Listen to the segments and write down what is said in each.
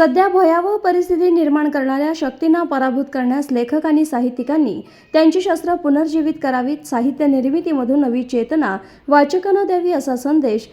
सध्या भयावह परिस्थिती निर्माण करणाऱ्या शक्तींना पराभूत करण्यास लेखक आणि साहित्यिकांनी त्यांची शस्त्र पुनर्जीवित करावीत साहित्य निर्मितीमधून नवी चेतना वाचकांना द्यावी असा संदेश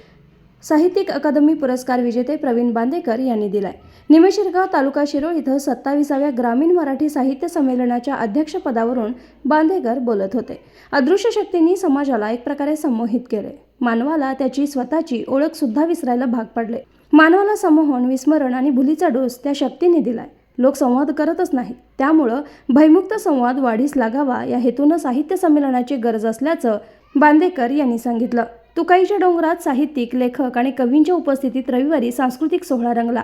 साहित्यिक अकादमी पुरस्कार विजेते प्रवीण बांदेकर यांनी दिलाय. निमेशिरगाव तालुका शिरोळ इथं सत्ताविसाव्या ग्रामीण मराठी साहित्य संमेलनाच्या अध्यक्षपदावरून बांदेकर बोलत होते. अदृश्य शक्तींनी समाजाला एक प्रकारे संमोहित केले. मानवाला त्याची स्वतःची ओळखसुद्धा विसरायला भाग पडले. मानवाला संमोहन विस्मरण आणि भुलीचा डोस त्या शक्तीने दिलाय. लोक संवाद करतच नाहीत. त्यामुळं भयमुक्त संवाद वाढीस लागावा या हेतूनं साहित्य संमेलनाची गरज असल्याचं बांदेकर यांनी सांगितलं. तुकाईच्या डोंगरात साहित्यिक लेखक आणि कवींच्या उपस्थितीत रविवारी सांस्कृतिक सोहळा रंगला.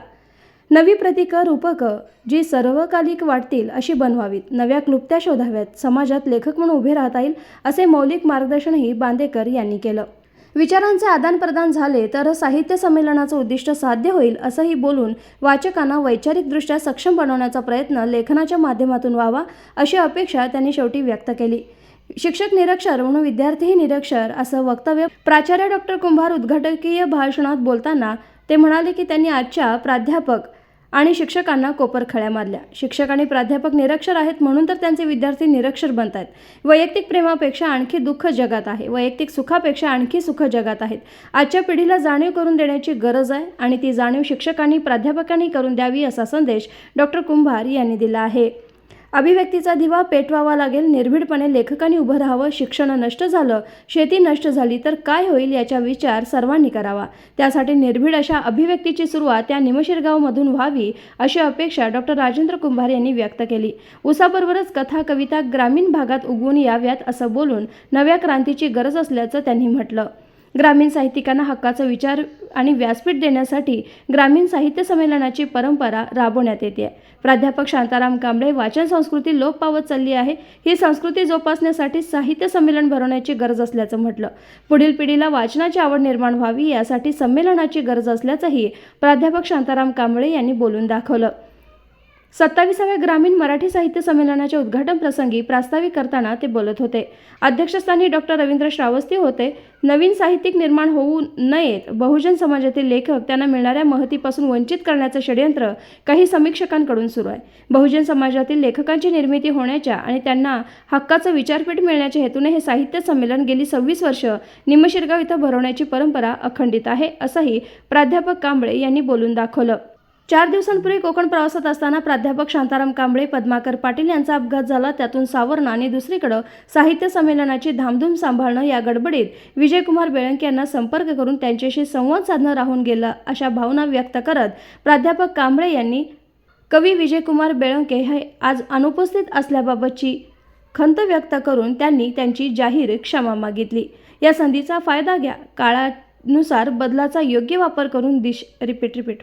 नवी प्रतीकं रूपकं जी सर्वकालिक वाटतील अशी बनवावीत. नव्या क्लुप्त्या शोधाव्यात. समाजात लेखक म्हणून उभे राहता येईल असे मौलिक मार्गदर्शनही बांदेकर यांनी केलं. विचारांचे आदानप्रदान झाले तर साहित्य संमेलनाचं उद्दिष्ट साध्य होईल असंही बोलून वाचकांना वैचारिकदृष्ट्या सक्षम बनवण्याचा प्रयत्न लेखनाच्या माध्यमातून व्हावा अशी अपेक्षा त्यांनी शेवटी व्यक्त केली. शिक्षक निरक्षर म्हणून विद्यार्थीही निरक्षर असं वक्तव्य प्राचार्य डॉक्टर कुंभार उद्घाटकीय भाषणात बोलताना ते म्हणाले की त्यांनी आजच्या प्राध्यापक आणि शिक्षकांना कोपरखळ्या मारल्या. शिक्षक आणि प्राध्यापक निरक्षर आहेत म्हणून तर त्यांचे विद्यार्थी निरक्षर बनत आहेत वैयक्तिक प्रेमापेक्षा आणखी दुःख जगात आहे. वैयक्तिक सुखापेक्षा आणखी सुख जगात आहेत. आजच्या पिढीला जाणीव करून देण्याची गरज आहे आणि ती जाणीव शिक्षकांनी प्राध्यापकांनी करून द्यावी असा संदेश डॉक्टर कुंभार यांनी दिला आहे. अभिव्यक्तीचा दिवा पेटवावा लागेल निर्भीडपणे लेखकांनी उभं राहावं शिक्षण नष्ट झालं शेती नष्ट झाली तर काय होईल याचा विचार सर्वांनी करावा. त्यासाठी निर्भीड अशा अभिव्यक्तीची सुरुवात त्या निमशिरगावमधून व्हावी अशी अपेक्षा डॉक्टर राजेंद्र कुंभार यांनी व्यक्त केली. उसाबरोबरच कथा कविता ग्रामीण भागात उगवून याव्यात असं बोलून नव्या क्रांतीची गरज असल्याचं त्यांनी म्हटलं. ग्रामीण साहित्यिकांना हक्काचा विचार आणि व्यासपीठ देण्यासाठी ग्रामीण साहित्य संमेलनाची परंपरा राबवण्यात येते. प्राध्यापक शांताराम कांबळे वाचन संस्कृती लोप पावत चालली आहे. ही संस्कृती जोपासण्यासाठी साहित्य संमेलन भरवण्याची गरज असल्याचं म्हटलं. पुढील पिढीला वाचनाची आवड निर्माण व्हावी यासाठी संमेलनाची गरज असल्याचंही प्राध्यापक शांताराम कांबळे यांनी बोलून दाखवलं. सत्तावीसाव्या ग्रामीण मराठी साहित्य संमेलनाच्या उद्घाटन प्रसंगी प्रास्ताविक करताना ते बोलत होते. अध्यक्षस्थानी डॉक्टर रवींद्र श्रावस्ती होते. नवीन साहित्यिक निर्माण होऊ नयेत बहुजन समाजातील लेखक त्यांना मिळणाऱ्या महतीपासून वंचित करण्याचं षडयंत्र काही समीक्षकांकडून सुरू आहे. बहुजन समाजातील लेखकांची निर्मिती होण्याच्या आणि त्यांना हक्काचं विचारपीठ मिळण्याच्या हेतूने हे साहित्य संमेलन गेली सव्वीस वर्ष निमशिरगाव इथं भरवण्याची परंपरा अखंडित आहे असंही प्राध्यापक कांबळे यांनी बोलून दाखवलं. चार दिवसांपूर्वी कोकण प्रवासात असताना प्राध्यापक शांताराम कांबळे पद्माकर पाटील यांचा अपघात झाला. त्यातून सावरणं आणि दुसरीकडं साहित्य संमेलनाची धामधूम सांभाळणं या गडबडीत विजयकुमार बेळंके यांना संपर्क करून त्यांच्याशी संवाद साधणं राहून गेलं अशा भावना व्यक्त करत प्राध्यापक कांबळे यांनी कवी विजयकुमार बेळंके हे आज अनुपस्थित असल्याबाबतची खंत व्यक्त करून त्यांनी त्यांची जाहीर क्षमा मागितली. या संधीचा फायदा घ्या. काळानुसार बदलाचा योग्य वापर करून दिश रिपीट रिपीट.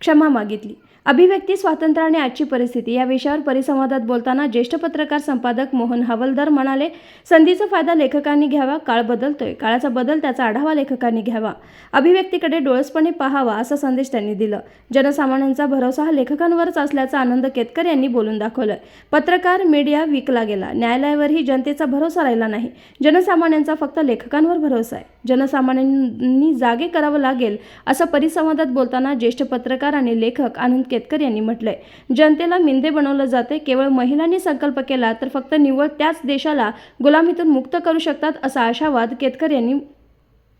क्षमा मागितली. अभिव्यक्ती स्वातंत्र्य आणि आजची परिस्थिती. या विषयावर परिसंवादात बोलताना ज्येष्ठ पत्रकार संपादक मोहन हवलदार म्हणाले संधीचा फायदा लेखकांनी घ्यावा काळ बदलतोय. काळाचा बदल त्याचा आढावा लेखकांनी घ्यावा. अभिव्यक्तीकडे डोळसपणे पाहावा असा संदेश त्यांनी दिला. जनसामान्यांचा भरोसा हा लेखकांवरच असल्याचा आनंद केतकर यांनी बोलून दाखवलं पत्रकार मीडिया विकला गेला. न्यायालयावरही जनतेचा भरोसा राहिला नाही. जनसामान्यांचा फक्त लेखकांवर भरोसा आहे. जनसामान्यांनी जागे करावं लागेल असं परिसंवादात बोलताना ज्येष्ठ पत्रकार आणि लेखक आनंद केतकर यांनी म्हटलंय. जनतेला मिंदे बनवलं जाते केवळ महिलांनी संकल्प केला तर फक्त निव्वळ त्याच देशाला गुलामीतून मुक्त करू शकतात असा आशावाद केतकर यांनी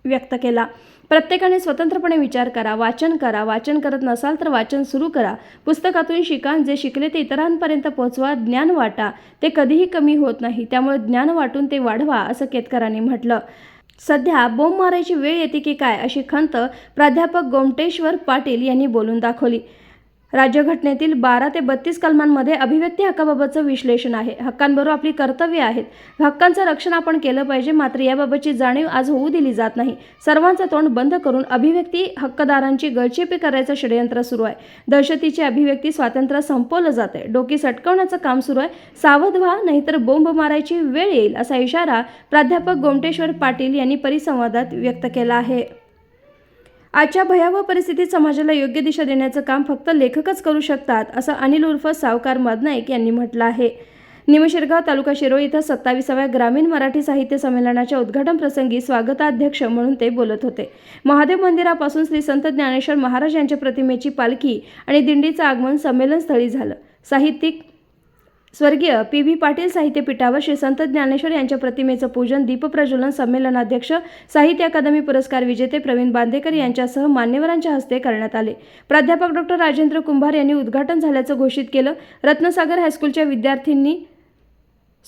व्यक्त केला. प्रत्येकाने स्वतंत्रपणे विचार करा वाचन करा वाचन करत नसाल तर वाचन सुरू करा. पुस्तकातून शिका जे शिकले ते इतरांपर्यंत पोहोचवा ज्ञान वाटा. ते कधीही कमी होत नाही त्यामुळे ज्ञान वाटून ते वाढवा असं केतकरांनी म्हटलं. सध्या बोंब मारायची वेळ येते की काय अशी खंत प्राध्यापक गोमटेश्वर पाटील यांनी बोलून दाखवली. राज्यघटनेतील बारा ते बत्तीस कलमांमध्ये अभिव्यक्ती हक्काबाबतचं विश्लेषण आहे. हक्कांबरोबर आपली कर्तव्य आहेत. हक्कांचं रक्षण आपण केलं पाहिजे मात्र याबाबतची जाणीव आज होऊ दिली जात नाही. सर्वांचं तोंड बंद करून अभिव्यक्ती हक्कदारांची गळचेपी करायचं षडयंत्र सुरू आहे. दहशतीची अभिव्यक्ती स्वातंत्र्य संपवलं जाते डोकी सटकवण्याचं काम सुरू आहे. सावध व्हा नाहीतर बोंब मारायची वेळ येईल असा इशारा प्राध्यापक गोमटेश्वर पाटील यांनी परिसंवादात व्यक्त केला आहे. आजच्या भयावह परिस्थितीत समाजाला योग्य दिशा देण्याचं काम फक्त लेखकच करू शकतात असं अनिल उर्फ सावकार मदनाईक यांनी म्हटलं आहे. निमशिरगाव तालुका शिरोळ इथं सत्तावीसाव्या ग्रामीण मराठी साहित्य संमेलनाच्या उद्घाटन प्रसंगी स्वागताध्यक्ष म्हणून ते बोलत होते. महादेव मंदिरापासून श्री संत ज्ञानेश्वर महाराज यांच्या प्रतिमेची पालखी आणि दिंडीचं आगमन संमेलनस्थळी झालं. साहित्यिक स्वर्गीय पी व्ही पाटील साहित्यपीठावर श्री संत ज्ञानेश्वर यांच्या प्रतिमेचं पूजन दीपप्रज्वलन संमेलनाध्यक्ष साहित्य अकादमी पुरस्कार विजेते प्रवीण बांदेकर यांच्यासह मान्यवरांच्या हस्ते करण्यात आले. प्राध्यापक डॉक्टर राजेंद्र कुंभार यांनी उद्घाटन झाल्याचं घोषित केलं. रत्नसागर हायस्कूलच्या विद्यार्थ्यांनी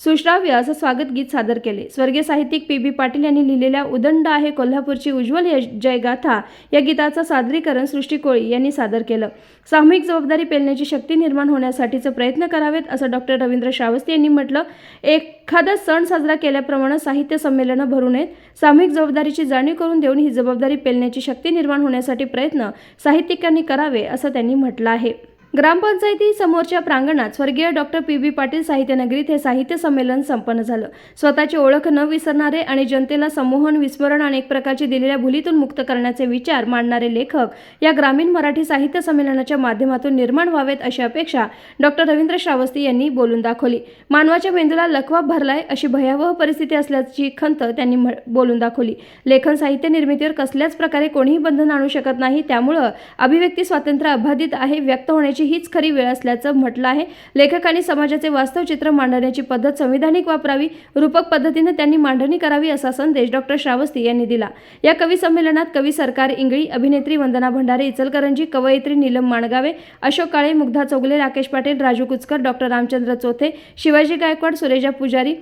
सुश्राव्य असं स्वागत गीत सादर केले. स्वर्गीय साहित्यिक पी बी पाटील यांनी लिहिलेल्या उदंड आहे कोल्हापूरची उज्ज्वल जयगाथा या गीताचं सादरीकरण सृष्टी कोळी यांनी सादर केलं. सामूहिक जबाबदारी पेलण्याची शक्ती निर्माण होण्यासाठीचे प्रयत्न करावेत असं डॉक्टर रवींद्र श्रावस्ती यांनी म्हटलं. एखादा सण साजरा केल्याप्रमाणे साहित्य संमेलनं भरू नयेत. सामूहिक जबाबदारीची जाणीव करून देऊन ही जबाबदारी पेलण्याची शक्ती निर्माण होण्यासाठी प्रयत्न साहित्यिकांनी करावे असं त्यांनी म्हटलं आहे. ग्रामपंचायती समोरच्या प्रांगणात स्वर्गीय डॉक्टर पी बी पाटील साहित्य नगरीत हे साहित्य संमेलन संपन्न झालं. स्वतःची ओळख न विसरणारे आणि जनतेला संमोहन विस्मरण आणि एक प्रकारची दिलेल्या भुलीतून मुक्त करण्याचे विचार मांडणारे लेखक या ग्रामीण मराठी साहित्य संमेलनाच्या माध्यमातून निर्माण व्हावेत अशी अपेक्षा डॉक्टर रवींद्र श्रावस्ती यांनी बोलून दाखवली. मानवाच्या मेंदूला लकवा भरलाय अशी भयावह परिस्थिती असल्याची खंत त्यांनी बोलून दाखवली. लेखन साहित्य निर्मितीवर कसल्याच प्रकारे कोणीही बंधन आणू शकत नाही त्यामुळं अभिव्यक्ती स्वातंत्र्य अबाधित आहे व्यक्त होण्याची हीच खरी वेळ असल्याचं म्हटलं आहे. लेखकांनी समाजाचे वास्तव चित्र मांडण्याची पद्धत संविधानिक वापरावी रूपक पद्धतीने त्यांनी मांडणी करावी असा संदेश डॉक्टर श्रावस्ती यांनी दिला. या कवी संमेलनात कवी सरकार इंगळी अभिनेत्री वंदना भंडारे इचलकरंजी कवयित्री नीलम माणगावे अशोक काळे मुग्धा चौगले राकेश पाटील राजू कुचकर डॉक्टर रामचंद्र चोथे शिवाजी गायकवाड सुरेजा पुजारी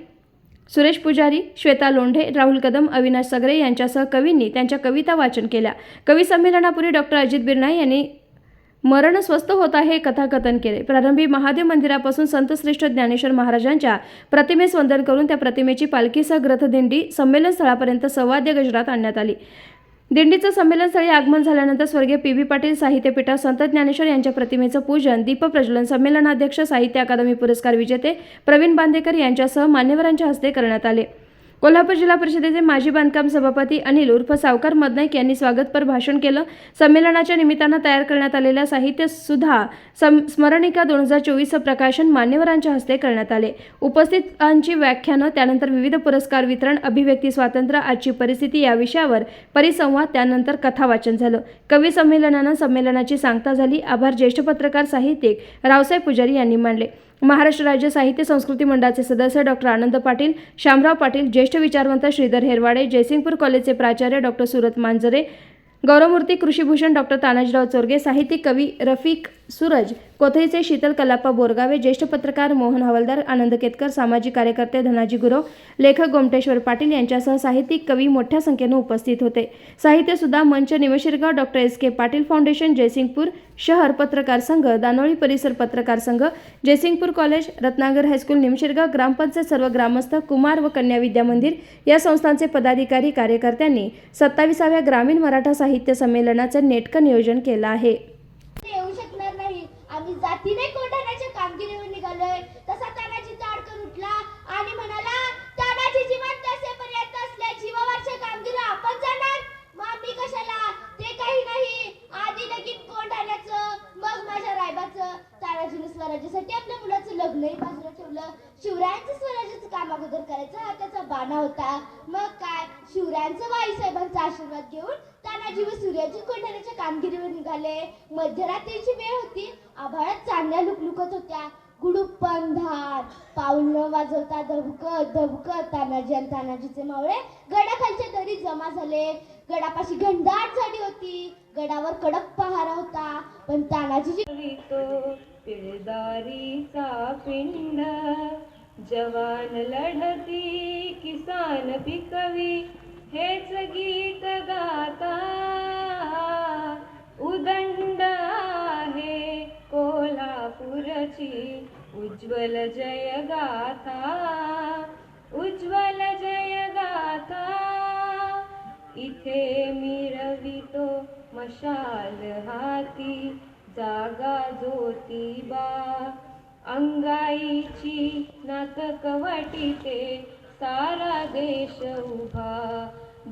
सुरेश पुजारी श्वेता लोंढे राहुल कदम अविनाश सगरे यांच्यासह कवींनी त्यांच्या कविता वाचन केल्या. कवी संमेलनापूर्वी डॉक्टर अजित बिरनाई यांनी मरण स्वस्थ होत आहे कथाकथन केले. प्रारंभी महादेव मंदिरापासून संतश्रेष्ठ ज्ञानेश्वर महाराजांच्या प्रतिमेस वंदन करून त्या प्रतिमेची पालखीसह ग्रथदिंडी संमेलन स्थळापर्यंत सवाद्य गजरात आणण्यात आली. दिंडीचं संमेलनस्थळी आगमन झाल्यानंतर स्वर्गीय पी. व्ही. पाटील साहित्यपीठात संत ज्ञानेश्वर यांच्या प्रतिमेचं पूजन दीपप्रज्वलन संमेलनाध्यक्ष साहित्य अकादमी पुरस्कार विजेते प्रवीण बांदेकर यांच्यासह मान्यवरांच्या हस्ते करण्यात आले. कोल्हापूर जिल्हा परिषदेचे माजी बांधकाम सभापती अनिल उर्फ सावकार मदनाईक यांनी स्वागतपर भाषण केलं. संमेलनाच्या निमित्तानं तयार करण्यात आलेल्या साहित्य सुधा सम स्मरणिका दोन हजार चोवीसचं प्रकाशन मान्यवरांच्या हस्ते करण्यात आले. उपस्थितांची व्याख्यानं त्यानंतर विविध पुरस्कार वितरण अभिव्यक्ती स्वातंत्र्य आजची परिस्थिती या विषयावर परिसंवाद त्यानंतर कथा वाचन झालं. कवी संमेलनानं संमेलनाची सांगता झाली. आभार ज्येष्ठ पत्रकार साहित्यिक रावसाहेब पुजारी यांनी मानले महाराष्ट्र राज्य साहित्य संस्कृती मंडळाचे सदस्य डॉक्टर आनंद पाटील शामराव पाटील ज्येष्ठ विचारवंत श्रीधर हेरवाडे जयसिंगपूर कॉलेजचे प्राचार्य डॉक्टर सुरत मांजरे गौरवमूर्ती कृषीभूषण डॉक्टर तानाजीराव चोरगे साहित्यिक कवी रफिक सूरज कोथळीचे शीतल कलाप्पा बोरगावे ज्येष्ठ पत्रकार मोहन हवलदार आनंद केतकर सामाजिक कार्यकर्ते धनाजी गुरव लेखक गोमटेश्वर पाटील यांच्यासह साहित्यिक कवी मोठ्या संख्येनं उपस्थित होते. साहित्यसुद्धा मंच Nimshirgaon doctor S. K. Patil foundation Jaysingpur शहर पत्रकार संघ दानोळी परिसर पत्रकार संघ Jaysingpur college Ratnagar high school Nimshirgaon ग्रामपंचायत सर्व ग्रामस्थ कुमार व कन्या विद्या मंदिर या संस्थांचे पदाधिकारी कार्यकर्त्यांनी सत्ताविसाव्या ग्रामीण मराठा साहित्य संमेलनाचं नेटकं नियोजन केलं आहे ते येऊ शकणार नाही आम्ही जातीने कोंढाण्याच्या कामगिरीवर निघालोय. तसा तानाजी ताडकन उठला आणि म्हणाला तानाजी जिवंत असेपर्यंत असल्या जीवावरच्या कामगिरी आपण जाणार? मग कशाला? ते काही नाही. आधी लगीन कोंढाण्याचं मग माझ्या रायबाचं. तानाजीने स्वराज्यासाठी आपल्या मुलाचं लग्नही बाजूला ठेवलं. शिवरायांचं स्वराज्याचं काम अगोदर करायचं हा त्याचा बाणा होता. मग काय? शिवरायांचं वाईसाहेबांचा आशीर्वाद घेऊन कोंढाण्याच्या कामगिरीवर निघाले. मध्यरात्रीची वेळ होती. आभाळात चांगल्या लुकलुकत होत्या. गुडूप अंधार पाऊल न वाजवता धबकत धबकत तानाजी आणि तानाजीचे मावळे गडाखालच्या दरी जमा झाले. गडापाशी घंडाट झाली होती. गडावर कडक पहारा होता. पण तानाजी तो पिळदारीचा पिंड. जवान लढती किसान पिकवी. हेच गीत गाता उदंड आहे कोल्हापूरची उज्ज्वल जय गाथा उज्ज्वल जय गाथा. इथे मिरवितो मशाल हाती जागा ज्योतिबा अंगाईची नाटक वाटिते सारा देश उभा.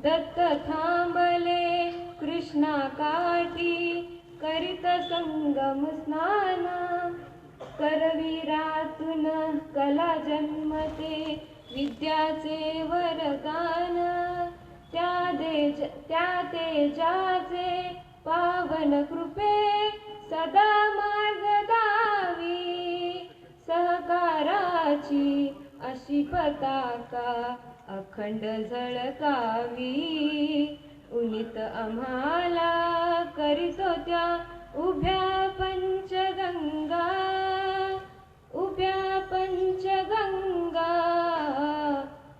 दत्त थांबले कृष्णा काठी करीत संगम स्नान करवीरातून कला जन्मते विद्याचे वरदान त्या दे त्या तेजाचे पावन कृपे सदा मार्ग दावी. सहकाराची अशी पताका अखंड झळकावी उनित आम्हाला करीतो त्या उभ्या पंचगंगा. उभ्या पंचगंगा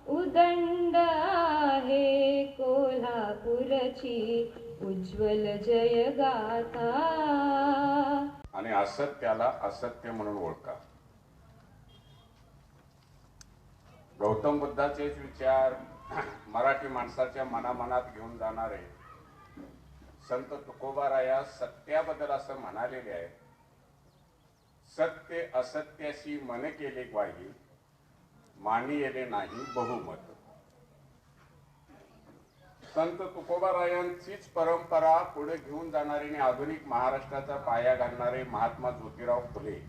उदंड आहे कोल्हापूरची उज्ज्वल जय गाथा आणि असत्याला असत्य म्हणून ओळखा गौतम बुद्धाचेच विचार मराठी माणसाच्या मनामनात घेऊन जाणारे. संत तुकोबाराया सत्याबद्दल असं म्हणालेले आहे. सत्य असत्याशी मन केले ग्वाही मानिले येले नाही बहुमत. संत तुकोबारायांचीच परंपरा पुढे घेऊन जाणारे आणि आधुनिक महाराष्ट्राचा पाया घालणारे महात्मा ज्योतिराव फुले.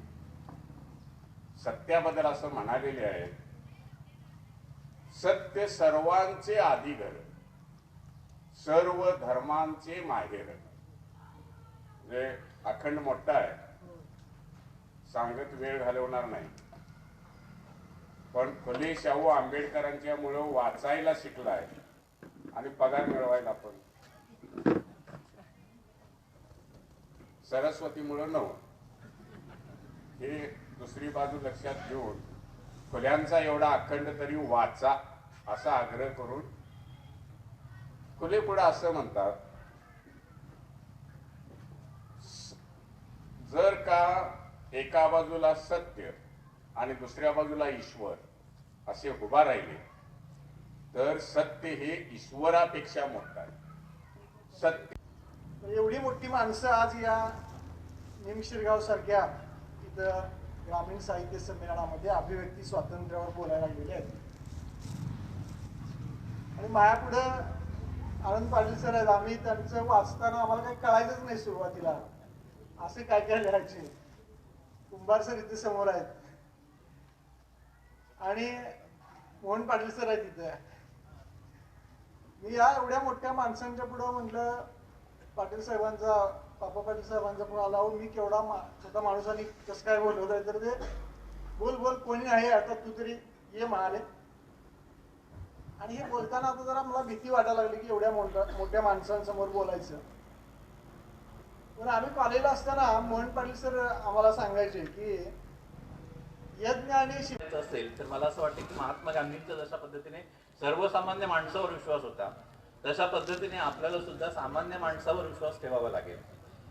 सत्याबद्दल असं म्हणालेले आहेत सत्य सर्वांचे आदिघर सर्व धर्मांचे माहेर. म्हणजे अखंड मोठा आहे. सांगत वेळ घालवणार नाही. पण फुले शाहू आंबेडकरांच्या मुळे वाचायला शिकलाय. आणि पगार मिळवायला पण. सरस्वतीमुळं नव हे दुसरी बाजू लक्षात घेऊन फुल्यांचा एवढा अखंड तरी वाचा असा आग्रह करून फुले पुढे असं म्हणतात जर का एका बाजूला सत्य आणि दुसऱ्या बाजूला ईश्वर असे उभा राहिले तर सत्य हे ईश्वरापेक्षा मोठं आहे. सत्य म्हणजे एवढी मोठी माणसं आज या निमशिरगाव सारख्या इथं ग्रामीण साहित्य संमेलनामध्ये अभिव्यक्ती स्वातंत्र्यावर बोलायला गेले आहेत. आणि मायापुढे आनंद पाटील सर आहेत. आम्ही त्यांचं वाचताना आम्हाला काही कळायचंच नाही सुरुवातीला. असे काय काय लिहायचे? कुंभार सर इथे समोर आहेत. आणि मोहन पाटील सर आहेत इथे. मी या एवढ्या मोठ्या माणसांच्या पुढं म्हटलं पाटील साहेबांचा पापा पाटील साहेबांचा पण आला हो मी केवढा मा छोटा माणूस आणि कसं काय बोलवत आहे तर ते बोल बोल कोणी आहे? आता तू तरी ये म्हणाले. आणि हे बोलताना आता जरा मला भीती वाटायला लागली की एवढ्या मोठ्या मोठ्या माणसांसमोर बोलायचं. पण आम्ही कॉलेजला असताना मोहन पाटील सर आम्हाला सांगायचे की यज्ञ आणि शिव असेल तर मला असं वाटतं की महात्मा गांधींचा जशा पद्धतीने सर्वसामान्य माणसावर विश्वास होता तशा पद्धतीने आपल्याला सुद्धा सामान्य माणसावर विश्वास ठेवावा लागेल.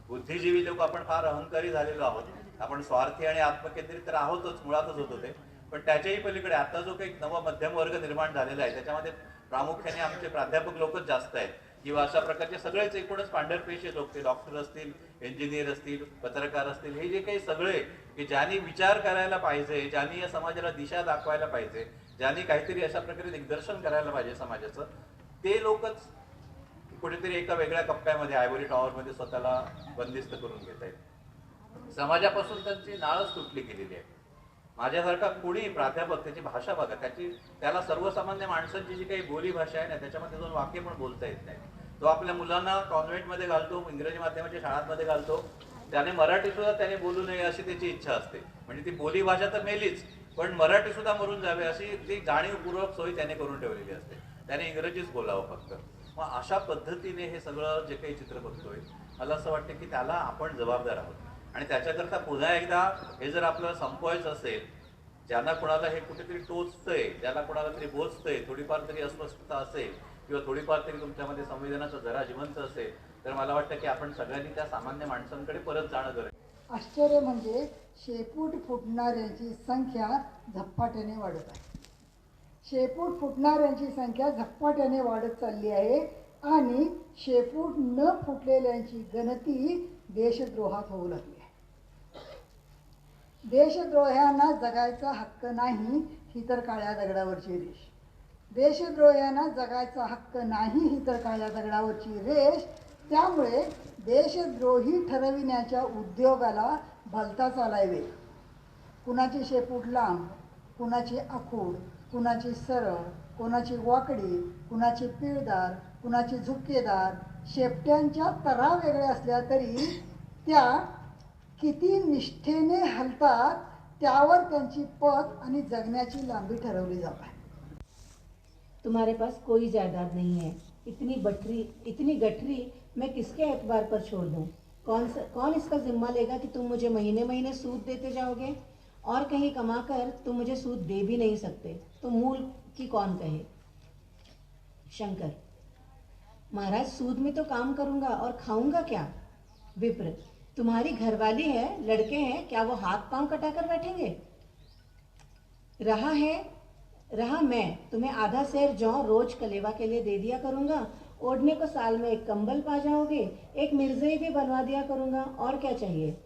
बुद्धिजीवी लोक आपण फार अहंकारी झालेलो आहोत. आपण स्वार्थी आणि आत्मकेंद्रित तर आहोतच मुळातच होत होते पण त्याच्याही पलीकडे आता जो काही नवा मध्यम वर्ग निर्माण झालेला आहे त्याच्यामध्ये प्रामुख्याने आमचे प्राध्यापक लोकच जास्त आहेत. किंवा अशा प्रकारचे सगळेच एकूणच पांढरपेशे लोक ते डॉक्टर असतील इंजिनियर असतील पत्रकार असतील हे जे काही सगळे की ज्यांनी विचार करायला पाहिजे ज्यांनी या समाजाला दिशा दाखवायला पाहिजे ज्यांनी काहीतरी अशा प्रकारे दिग्दर्शन करायला पाहिजे समाजाचं ते लोकच कुठेतरी एका वेगळ्या कप्प्यामध्ये आयव्हरी टॉवरमध्ये स्वतःला बंदिस्त करून घेत आहेत समाजापासून त्यांची नाळच तुटली गेलेली आहे. माझ्यासारखा कोणी प्राध्यापक त्याची भाषा बघा त्याची त्याला सर्वसामान्य माणसांची जी काही बोली भाषा आहे ना त्याच्यामध्ये दोन वाक्य पण बोलता येत नाही. तो आपल्या मुलांना कॉन्व्हेंटमध्ये घालतो इंग्रजी माध्यमाच्या शाळांमध्ये घालतो. त्याने मराठी सुद्धा त्याने बोलू नये अशी त्याची इच्छा असते. म्हणजे ती बोली भाषा तर मेलीच पण मराठी सुद्धा मरून जावे अशी ती जाणीवपूर्वक सोय त्याने करून ठेवलेली असते. त्याने इंग्रजीच बोलावं फक्त. मग अशा पद्धतीने हे सगळं जे काही चित्र बघतोय मला असं वाटतं की त्याला आपण जबाबदार आहोत. आणि त्याच्याकरता पुन्हा एकदा हे जर आपल्याला संपवायचं असेल ज्यांना कोणाला हे कुठेतरी टोचतंय ज्याला कोणाला तरी बोचतंय थोडीफार तरी अस्वस्थता असेल किंवा थोडीफार तरी तुमच्यामध्ये संविधानाचं जरा जिवंत असेल तर मला वाटतं की आपण सगळ्यांनी त्या सामान्य माणसांकडे परत जाणं गरज आश्चर्य म्हणजे शेपूट फुटणाऱ्यांची संख्या झपाट्याने वाढत आहे. शेपूट फुटणाऱ्यांची संख्या झपाट्याने वाढत चालली आहे आणि शेपूट न फुटलेल्यांची गणती देशद्रोहात होऊ लागली आहे. देशद्रोह्यांना जगायचा हक्क नाही ही तर काळ्या दगडावरची रेष. देशद्रोह्यांना जगायचा हक्क नाही ही तर काळ्या दगडावरची रेष. त्यामुळे देशद्रोही ठरविण्याच्या उद्योगाला भलताच आलाय कुणाची शेपूट लांब कुणाची आखूड कुणाची सरळ कुणाची वाकडी कुणाची पिळदार कुणाची झुपकेदार शेपट्यांच्या तरा वेगळ्या असल्या तरी त्या किती निष्ठेने हलतात त्यावर त्यांची पत आणि जगण्याची लांबी ठरवली जाते तुम्हारे पास कोई जायदाद नहीं है। इतनी बटरी इतनी गठरी मैं किसके एतबार पर छोड़ दूँ? कौन सा कौन इसका जिम्मा लेगा कि तुम मुझे महीने महीने सूद देते जाओगे? और कहीं कमाकर तुम मुझे सूद दे भी नहीं सकते तो मूल की कौन कहे? शंकर, महाराज, सूद में तो काम करूँगा और खाऊँगा क्या? विप्र, तुम्हारी घरवाली है, लड़के हैं, क्या वो हाथ पाँव कटाकर बैठेंगे? रहा है, रहा मैं, तुम्हें आधा शेर जौ रोज कलेवा के लिए दे दिया करूँगा, ओढ़ने को साल में एक कंबल पा जाओगे, एक मिर्जई भी बनवा दिया करूँगा, और क्या चाहिए?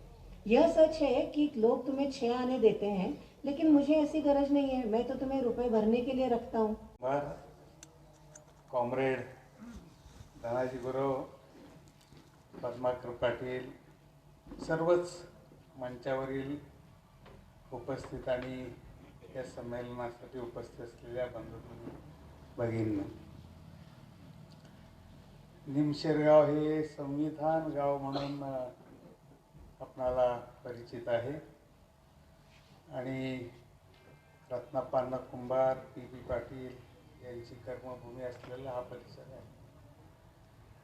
यह सच है कि लोग तुम्हें छह आने देते हैं लेकिन मुझे ऐसी गरज नहीं है। मैं तो तुम्हें रुपए भरने के लिए रखता हूँ। कॉम्रेड धनाजी गुरव पद्माकर पाटील सर्वच मंचावरील उपस्थित संमेलनासाठी उपस्थित बंधू भगिनी निमशेरगाव हे संविधान गाव अ, आपणाला परिचित आहे. आणि रत्नापान्ना कुंभार पी बी पाटील यांची कर्मभूमी असलेला हा परिसर आहे.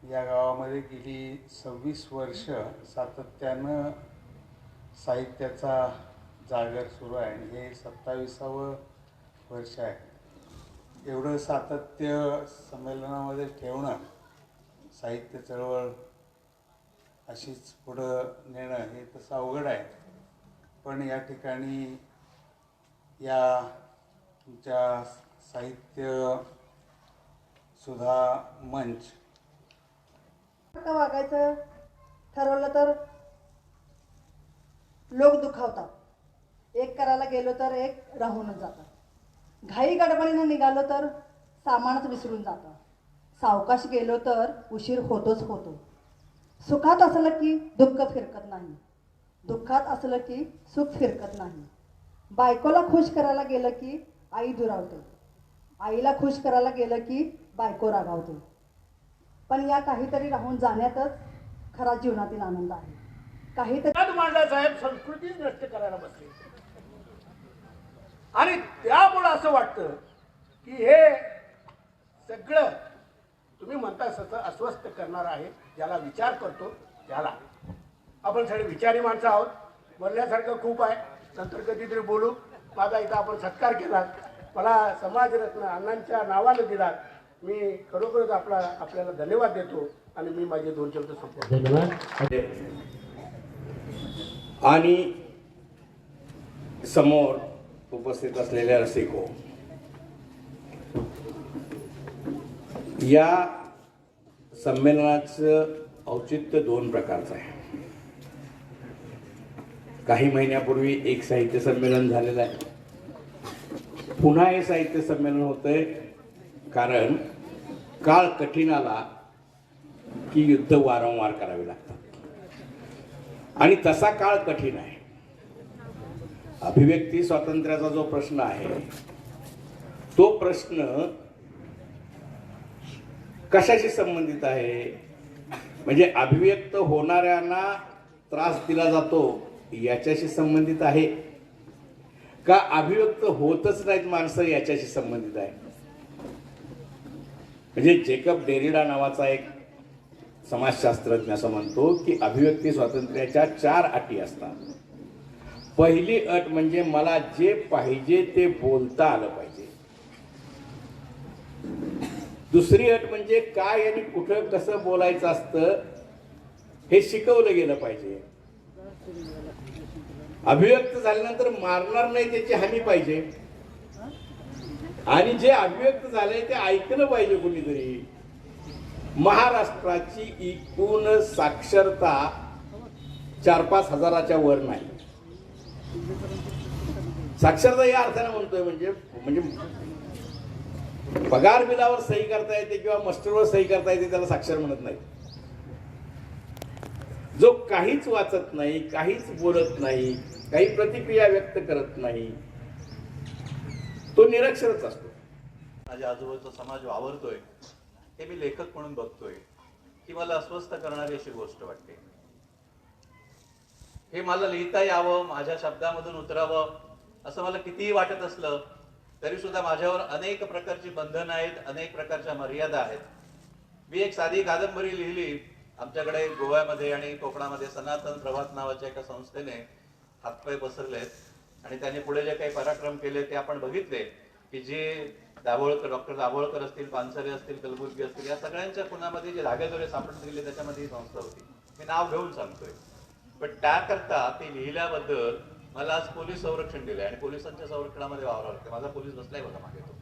या गावामध्ये गेली सव्वीस वर्ष सातत्यानं साहित्याचा जागर सुरू आहे आणि हे सत्ताविसावं वर्ष आहे. एवढं सातत्य संमेलनामध्ये ठेवणं साहित्य चळवळ अशीच पुढं नेणं हे तसं अवघड आहे. पण या ठिकाणी या तुमच्या साहित्य सुधा मंच. वागायचं ठरवलं तर लोक दुखावतात. एक करायला गेलो तर एक राहूनच जातात घाई गडबडीनं निघालो तर सामानच विसरून जातं. सावकाश गेलो तर उशीर होतोच होतो. सुखात असलं की दुःख फिरकत नाही. दुःखात असलं की सुख फिरकत नाही. बायकोला खुश करायला गेलं की आई दुरावते. आईला खुश करायला गेलं की बायको रागावते. पण या काहीतरी राहून जाण्यातच खरा जीवनातील आनंद आहे. काहीतरी मांडला साहेब संस्कृती नष्ट करायला बसले. आणि त्यामुळं असं वाटतं की हे सगळं तुम्ही म्हणता सतत अस्वस्थ करणार आहे. ज्याला विचार करतो त्याला. आपण सगळे विचारी माणसं आहोत. बोलण्यासारखं खूप आहे. नंतर कधीतरी बोलू माझा इथं आपण सत्कार केला. मला समाजरत्न अण्णांच्या नावानं दिला. मी खरोखरच आपला आपल्याला धन्यवाद देतो आणि मी माझे दोन शब्द संपवतो. आणि समोर उपस्थित असलेल्या रसिको या संमेलनाचं औचित्य दोन प्रकारचं आहे. काही महिन्यापूर्वी एक साहित्य संमेलन झालेलं आहे. पुन्हा हे साहित्य संमेलन होतंय कारण काळ कठीण आला की युद्ध वारंवार करावे लागतात. आणि तसा काळ कठीण आहे. अभिव्यक्ती स्वातंत्र्याचा जो प्रश्न आहे तो प्रश्न कशाशी संबंधित आहे? म्हणजे अभिव्यक्त होणाऱ्यांना त्रास दिला जातो याच्याशी संबंधित आहे. का अभिव्यक्त होतच नाहीत माणसं याच्याशी संबंधित आहे? म्हणजे जेकब डेरिडा नावाचा एक समाजशास्त्रज्ञ असं म्हणतो की अभिव्यक्ती स्वातंत्र्याच्या चार अटी असतात. पहिली अट म्हणजे मला जे पाहिजे ते बोलता आलं पाहिजे. दुसरी अट म्हणजे काय आणि कुठं कसं बोलायचं असतं हे शिकवलं गेलं पाहिजे. अभिव्यक्त झाल्यानंतर मारणार नाही त्याची हमी पाहिजे. आणि जे अभिव्यक्त झालंय ते ऐकलं पाहिजे कुणीतरी. महाराष्ट्राची एकूण साक्षरता चार पाच हजाराच्या वर नाही. साक्षरता या अर्थाने म्हणतोय म्हणजे म्हणजे पगार बिलावर सही करता येते किंवा मस्टरवर सही करता येते त्याला साक्षर म्हणत नाही जो काहीच वाचत नाही काहीच बोलत नाही काही प्रतिक्रिया व्यक्त करत नाही तो निरक्षरच असतो. माझ्या आजूबाजूचा समाज वावरतोय हे मी लेखक म्हणून बघतोय ही मला अस्वस्थ करणारी अशी गोष्ट वाटते. हे मला लिहिता यावं माझ्या शब्दामधून उतरावं असं मला कितीही वाटत असलं तरी सुद्धा माझ्यावर अनेक प्रकारची बंधनं आहेत अनेक प्रकारच्या मर्यादा आहेत. मी एक साधी कादंबरी लिहिली आमच्याकडे गोव्यामध्ये आणि कोकणामध्ये सनातन प्रभात नावाच्या एका संस्थेने हातपाय पसरलेत आणि त्यांनी पुढे जे काही पराक्रम केले ते आपण बघितले की जे दाभोळकर डॉक्टर दाभोळकर असतील पानसरे असतील कलबुर्गी असतील या सगळ्यांच्या कुणामध्ये जे धागेदोरे सापडून गेले त्याच्यामध्ये ही संस्था होती. मी नाव घेऊन सांगतोय. पण त्याकरता ते लिहिल्याबद्दल मला आज पोलीस संरक्षण दिले आणि पोलिसांच्या संरक्षणामध्ये वावरावं लागतं माझा पोलीस बसलाय बघा मागे तो.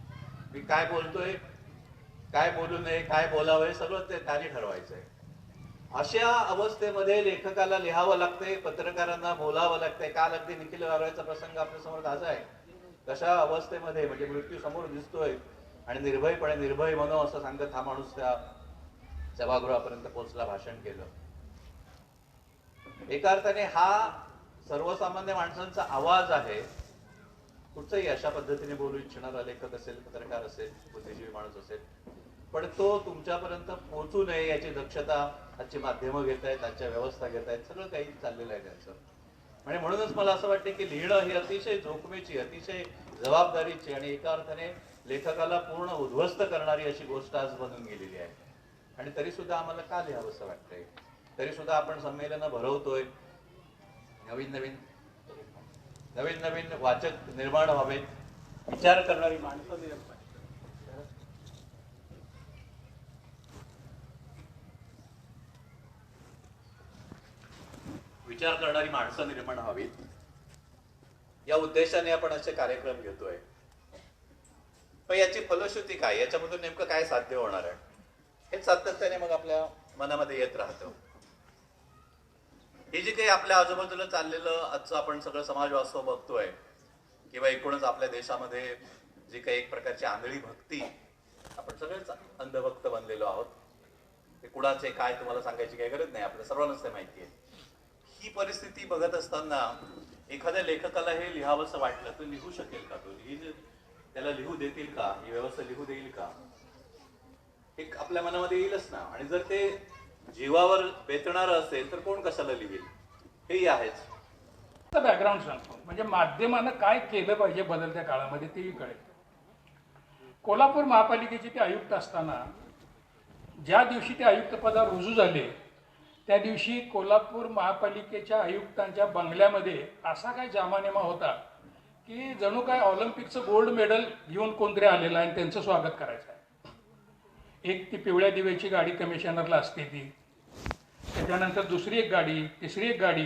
मी काय बोलतोय काय बोलू नये काय बोलावं सगळं ते त्याने ठरवायचंय. अशा अवस्थेमध्ये लेखकाला लिहावं लागतंय पत्रकारांना बोलावं लागतंय. काल अगदी निखिल वागळ्याचा प्रसंग आपल्यासमोर ताजा आहे. तशा अवस्थेमध्ये म्हणजे मृत्यू समोर दिसतोय आणि निर्भयपणे निर्भय म्हणून असं सांगत हा माणूस त्या सभागृहापर्यंत पोहोचला भाषण केलं. एका अर्थाने हा सर्वसामान्य माणसांचा आवाज आहे. कुठचाही अशा पद्धतीने बोलू इच्छिणारा लेखक असेल पत्रकार असेल बुद्धिजीवी माणूस असेल पण तो तुमच्यापर्यंत पोहोचू नये याची दक्षता आजची माध्यमं घेत आहेत आजच्या व्यवस्था घेत आहेत सगळं काही चाललेलं आहे त्यांचं. आणि म्हणूनच मला असं वाटतं की लिहिणं ही अतिशय जोखमीची अतिशय जबाबदारीची आणि एका अर्थाने लेखकाला पूर्ण उद्ध्वस्त करणारी अशी गोष्ट आज बनून गेलेली आहे. आणि तरी सुद्धा आम्हाला का लिहावं असं वाटतंय? तरी सुद्धा आपण संमेलनं भरवतोय. नवीन नवीन. नवीन नवीन वाचक निर्माण व्हावेत. विचार करणारी माणसं निर्माण विचार करणारी माणसं निर्माण व्हावीत. या उद्देशाने आपण असे कार्यक्रम घेतोय. पण याची फलश्रुती काय? याच्यामधून नेमकं काय साध्य होणार आहे? हे सातत्याने मग आपल्या मनामध्ये येत राहतं. हे जे काही आपल्या आजूबाजूला चाललेलं आजचं आपण सगळं समाज वास्तव बघतोय किंवा एकूणच आपल्या देशामध्ये जी काही एक प्रकारची आंधळी भक्ती आपण सगळेच अंधभक्त बनलेलो आहोत. ते कुणाचे काय तुम्हाला सांगायची काही गरज नाही आपल्या सर्वांनाच ते माहिती आहे. ही परिस्थिती बघत असताना एखाद्या लेखकाला हे लिहावंसं वाटलं तर लिहू शकेल का? तो लिहि त्याला लिहू देतील का? ही व्यवस्था लिहू देईल का? एक आपल्या मनामध्ये येईलच ना. आणि जर ते जीवावर बेतणार असेल तर कोण कशाला लिहिल हेही आहेच. बॅकग्राऊंड सांगतो म्हणजे माध्यमानं काय केलं पाहिजे बदलत्या काळामध्ये तेही कळेल. कोल्हापूर महापालिकेचे ते आयुक्त असताना ज्या दिवशी ते आयुक्तपदावर रुजू झाले त्या दिवशी कोल्हापूर महापालिकेच्या आयुक्तांच्या बंगल्यामध्ये असा काय जामानेमा होता की जणू काय ऑलिम्पिकचं गोल्ड मेडल घेऊन कोणतरी आलेलं आहे आणि त्यांचं स्वागत करायचं आहे. एक ती पिवळ्या दिव्याची गाडी कमिशनरला असते ती. त्याच्यानंतर दुसरी एक गाडी तिसरी एक गाडी.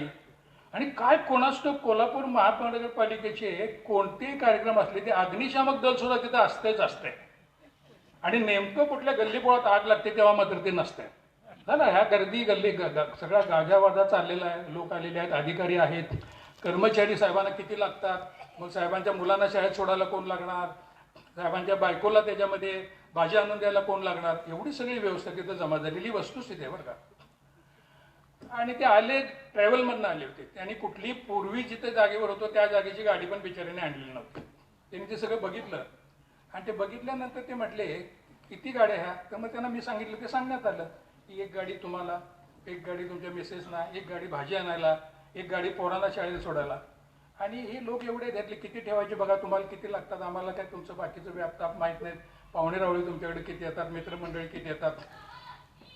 आणि काय कोणाचं कोल्हापूर महानगरपालिकेचे कोणतेही कार्यक्रम असले ते अग्निशामक दल सुद्धा तिथं असतेच असते. आणि नेमकं कुठल्या गल्लीपोळात आग लागते तेव्हा मात्र ते नसते झालं ह्या गर्दी गल्ली ग- ग- सगळा गाजावाजा चाललेला आहे. लोक आलेले आहेत अधिकारी आहेत. कर्मचारी साहेबांना किती लागतात? मग साहेबांच्या मुलांना शाळेत सोडायला कोण लागणार? साहेबांच्या बायकोला त्याच्यामध्ये भाजी आणून द्यायला कोण लागणार? एवढी सगळी व्यवस्था तिथं जमा झालेली वस्तुस्थिती आहे बरं का. आणि ते आले ट्रॅव्हलमधनं आले होते. त्यांनी कुठली पूर्वी जिथे जागेवर होतो त्या जागेची गाडी पण बिचाऱ्याने आणलेली नव्हती. त्यांनी ते सगळं बघितलं. आणि ते बघितल्यानंतर ते म्हटले किती गाड्या ह्या? तर मग त्यांना मी सांगितलं ते सांगण्यात आलं की एक गाडी तुम्हाला एक गाडी तुमच्या मिसेसना एक गाडी भाजी आणायला एक गाडी पोरांना शाळेत सोडायला. आणि हे लोक एवढे त्यातले किती ठेवायचे बघा तुम्हाला किती लागतात आम्हाला काय तुमचं बाकीचं व्यापताप माहीत नाहीत. पाहुणे रावळे तुमच्याकडे किती येतात? मित्रमंडळी किती येतात?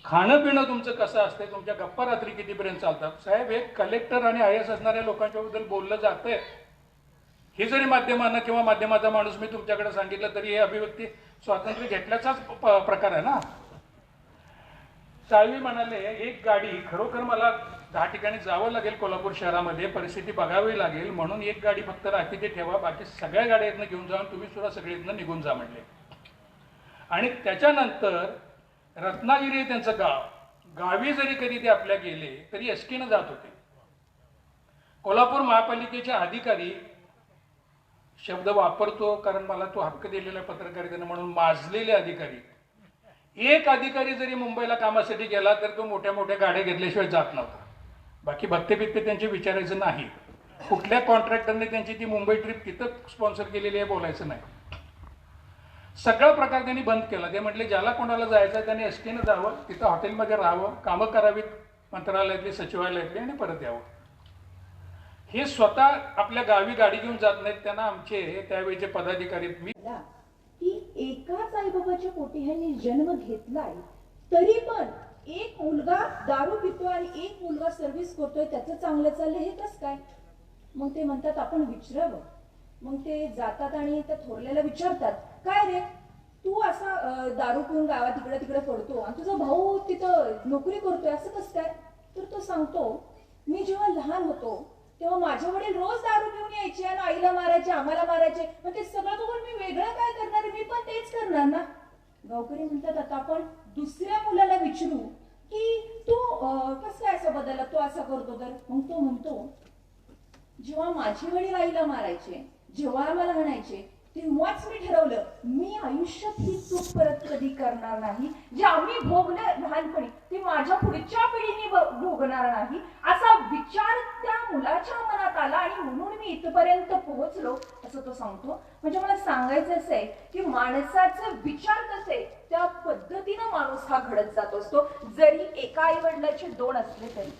खाणं पिणं तुमचं कसं असतंय? तुमच्या गप्पा रात्री कितीपर्यंत चालतात? साहेब एक कलेक्टर आणि आय एस असणाऱ्या लोकांच्याबद्दल बोललं जातंय. हे जरी माध्यमांना किंवा माध्यमाचा माणूस मी तुमच्याकडे सांगितलं तरी हे अभिव्यक्ती स्वातंत्र्य घेतल्याचाच प्रकार आहे ना? साळवी म्हणाले एक गाडी खरोखर मला दहा ठिकाणी जावं लागेल कोल्हापूर शहरामध्ये. परिस्थिती बघावी लागेल. म्हणून एक गाडी फक्त राखी ते ठेवा. बाकी सगळ्या गाड्या इथनं घेऊन जाऊन तुम्ही सुद्धा सगळे इथनं निघून जा म्हटले आणि त्याच्यानंतर रत्नागिरी हे त्यांचं गाव. गावी जरी कधी ते आपल्या गेले तरी एस टीनं जात होते. कोल्हापूर महापालिकेचे अधिकारी शब्द वापरतो कारण मला तो हक्क दिलेला पत्रकारितेनं पत्रकारितेने म्हणून माजलेले अधिकारी. एक अधिकारी जरी मुंबईला कामासाठी गेला तर तो मोठ्या मोठ्या गाड्या घेतल्याशिवाय जात नव्हता. बाकी भत्ते बित्ते त्यांचे विचारायचं नाही. कुठल्या कॉन्ट्रॅक्टरने त्यांची ती मुंबई ट्रिप तिथं स्पॉन्सर केलेली आहे बोलायचं नाही. सगळा प्रकार त्यांनी बंद केला. ते म्हटले ज्याला कोणाला जायचं आहे त्याने एस टीनं जावं तिथं हॉटेलमध्ये राहावं कामं करावीत मंत्रालयातली सचिवालयातली आणि परत यावं. हे स्वतः आपल्या गावी गाडी घेऊन जात नाहीत त्यांना आमचे त्यावेळेचे पदाधिकारी मी की एकाच आईबाबाच्या पोटी ह्यांनी जन्म घेतलाय तरी पण एक मुलगा दारू पितो आणि एक मुलगा सर्व्हिस करतोय त्याचं चांगलं चाललंय हे कसं काय? मग ते म्हणतात आपण विचारावं. मग ते जातात आणि त्या थोरल्याला विचारतात काय रे? तू असा दारू पिऊन गावात इकडे तिकडे पडतो आणि तुझा भाऊ तिथं नोकरी करतोय असं कसं काय? तर तो सांगतो मी जेव्हा लहान होतो तेव्हा माझे वडील रोज दारू घेऊन यायचे आणि आईला मारायचे आम्हाला मारायचे. मग ते सगळं बघून मी वेगळं काय करणार? मी पण तेच करणार ना? गावकरी म्हणतात आता आपण दुसऱ्या मुलाला विचारू की तू कसं काय असं बदलला? तो असा करतो तर? मग तो म्हणतो जेव्हा माझे वडील आईला मारायचे जेव्हा आम्हाला म्हणायचे तेव्हाच मी ठरवलं मी आयुष्यात ही चूक परत कधी करणार नाही. जे आम्ही भोगलं लहानपणी ते माझ्या पुढच्या पिढीने भोगणार नाही. असा विचार त्या मुलाच्या मनात आला आणि म्हणून मी इथपर्यंत पोहोचलो असं तो सांगतो. म्हणजे मला सांगायचं असं आहे की माणसाचे विचार कसे त्या पद्धतीनं माणूस हा घडत जात असतो. जरी एका आई वडिलाचे दोन असले तरी.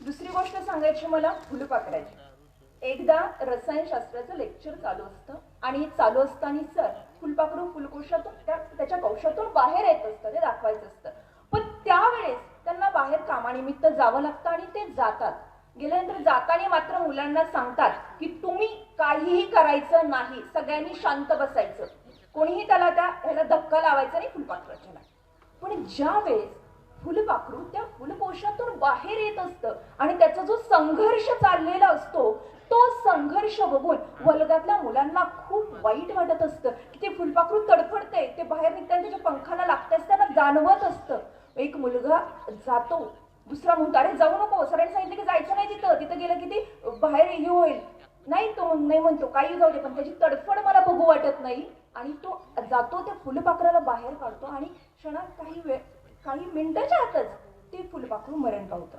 दुसरी गोष्ट सांगायची मला फुलपाकड्याची एकदा रसायनशास्त्राचं लेक्चर चालू असतं आणि चालू असताना सर फुलपाखरू फुलकोशातून त्या त्याच्या कौशातून बाहेर येत असतं ते दाखवायचं असतं. पण त्यावेळेस त्यांना बाहेर कामानिमित्त जावं लागतं आणि ते जातात. गेल्यानंतर जाताना मात्र मुलांना सांगतात की तुम्ही काहीही करायचं नाही सगळ्यांनी शांत बसायचं. कोणीही त्याला त्या ह्याला धक्का लावायचा नाही फुलपाखराच्या पण ज्या वेळेस फुलपाखरू त्या फुलकोशातून बाहेर येत असतं आणि त्याचा जो संघर्ष चाललेला असतो तो संघर्ष बघून वर्गातल्या मुलांना खूप वाईट वाटत असतं. की ते फुलपाखरू तडफडते ते बाहेर निघताना त्याच्या पंखाला लागतेच त्यांना जाणवत असतं. एक मुलगा जातो दुसरा म्हणतो अरे जाऊ नको सरांनी सांगितलं की जायचं नाही तिथं. तिथं गेलं की ते बाहेर हे होईल. नाही तो नाही म्हणतो काही जाऊ दे पण त्याची तडफड मला बघू वाटत नाही. आणि तो जातो त्या फुलपाखराला बाहेर काढतो आणि क्षणात काही वेळ काही मिनिटाच्या आतच ते फुलपाखरू मरण पावतं.